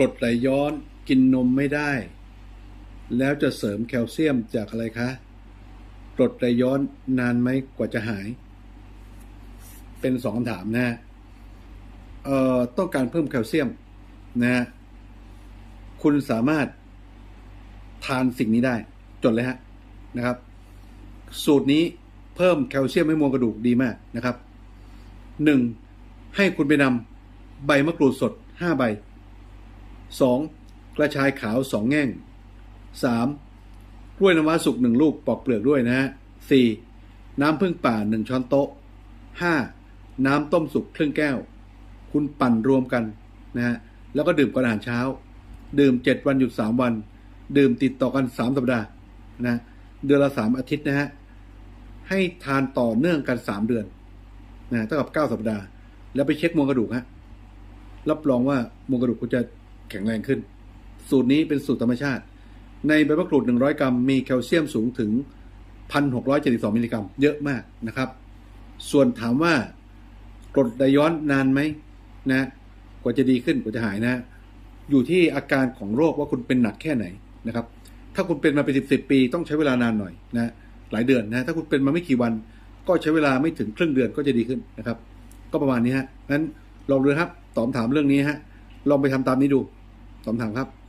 กรดไหลย้อนกินนมไม่ได้ แล้วจะเสริมแคลเซียมจากอะไรคะกรดไหลย้อนนานไหมกว่าจะหาย เป็นสองคำถามนะฮะเอ่อต้องการเพิ่มแคลเซียมนะฮะคุณสามารถทานสิ่งนี้ได้ จดเลยฮะนะครับ สูตรนี้เพิ่มแคลเซียมให้มวลกระดูกดีมากนะครับหนึ่งให้คุณไปนำใบมะกรูดสดห้าใบ สองกระชายขาวสองแง่งสามกล้วยน้ำว้าสุกหนึ่งลูกปอกเปลือกด้วยนะฮะสี่น้ำผึ้งป่าหนึ่งช้อนโต๊ะห้าน้ำต้มสุกครึ่งแก้ว คุณปั่นรวมกันนะฮะ แล้วก็ดื่มก่อนอาหารเช้า ดื่มเจ็ดวันหยุดสามวัน ดื่มติดต่อกันสามสัปดาห์นะเดือนละสามอาทิตย์นะฮะ ให้ทานต่อเนื่องกันสามเดือนนะเท่ากับเก้าสัปดาห์ แล้วไปเช็คมวลกระดูกฮะรับรองว่ามวลกระดูกคุณจะ แข็งแรงขึ้น สูตรนี้เป็นสูตรธรรมชาติ ในใบมะกรูด 100 กรัม มีแคลเซียมสูงถึง 1,672 มิลลิกรัม เยอะมากนะครับ ส่วนถามว่ากรดไหลย้อนนานไหมนะ กว่าจะดีขึ้นกว่าจะหายนะ อยู่ที่อาการของโรคว่าคุณเป็นหนักแค่ไหนนะครับ ถ้าคุณเป็นมาเป็นสิบสิบปี ต้องใช้เวลานานหน่อยนะ หลายเดือนนะ ถ้าคุณเป็นมาไม่กี่วัน ก็ใช้เวลาไม่ถึงครึ่งเดือนก็จะดีขึ้นนะครับ ก็ประมาณนี้ฮะงั้นลองดูครับตอบถามเรื่องนี้ฮะ ลองไปทำตามนี้ดู ตอบคำถามครับ